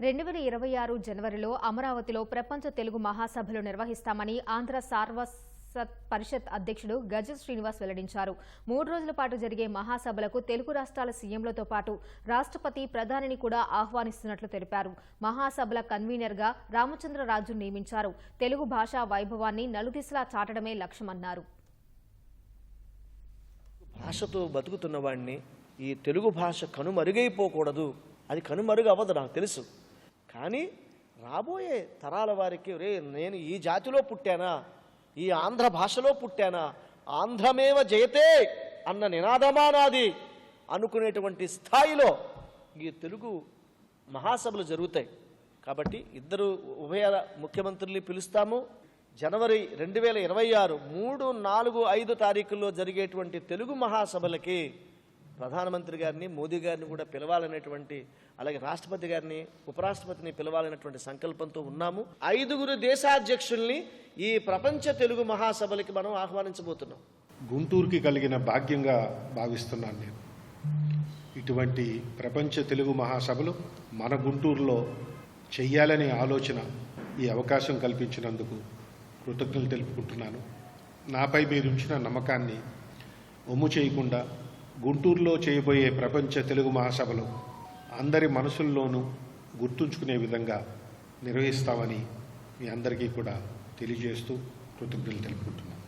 రెండు వేల ఇరవై ఆరు జనవరిలో అమరావతిలో ప్రపంచ తెలుగు మహాసభలు నిర్వహిస్తామని ఆంధ్ర సార్వసత్ పరిషత్ అధ్యక్షుడు గజ శ్రీనివాస్ వెల్లడించారు. మూడు రోజుల పాటు జరిగే మహాసభలకు తెలుగు రాష్ట్రాల సీఎంలతో పాటు రాష్ట్రపతి ప్రధానిని కూడా ఆహ్వానిస్తున్నట్లు తెలిపారు. మహాసభల కన్వీనర్గా రామచంద్రరాజు నియమించారు. తెలుగు భాషా వైభవాన్ని నలుదిశలా చాటడమే లక్ష్యమన్నారు. భాషతో బతుకుతున్న వాడిని ఈ తెలుగు భాష కనుమరుగైపోకూడదు. అది కనుమరుగు అవ్వదు నాకు తెలుసు. కానీ రాబోయే తరాల వారికి రే నేను ఈ జాతిలో పుట్టానా? ఈ ఆంధ్ర భాషలో పుట్టానా? ఆంధ్రమేవ జయతే అన్న నినాదమా నాది అనుకునేటువంటి స్థాయిలో ఈ తెలుగు మహాసభలు జరుగుతాయి. కాబట్టి ఇద్దరు ఉభయ ముఖ్యమంత్రుల్ని పిలుస్తాము. జనవరి రెండు వేల ఇరవై ఆరు మూడు నాలుగు ఐదు తారీఖుల్లో జరిగేటువంటి తెలుగు మహాసభలకి ప్రధానమంత్రి గారిని మోదీ గారిని కూడా పిలవాలనేటువంటి అలాగే రాష్ట్రపతి గారిని ఉపరాష్ట్రపతిని పిలవాలనేటువంటి సంకల్పంతో ఉన్నాము. ఐదుగురు దేశాధ్యక్షుల్ని ఈ ప్రపంచ తెలుగు మహాసభలకి మనం ఆహ్వానించబోతున్నాం. గుంటూరుకి కలిగిన భాగ్యంగా భావిస్తున్నాను నేను. ఇటువంటి ప్రపంచ తెలుగు మహాసభలు మన గుంటూరులో చెయ్యాలనే ఆలోచన ఈ అవకాశం కల్పించినందుకు కృతజ్ఞతలు తెలుపుకుంటున్నాను. నాపై మీరు ఉంచిన నమ్మకాన్ని ఒమ్ము చేయకుండా గుంటూరులో చేయబోయే ప్రపంచ తెలుగు మహాసభలు అందరి మనసుల్లోనూ గుర్తుంచుకునే విధంగా నిర్వహిస్తామని మీ అందరికీ కూడా తెలియజేస్తూ కృతజ్ఞతలు తెలుపుకుంటున్నాను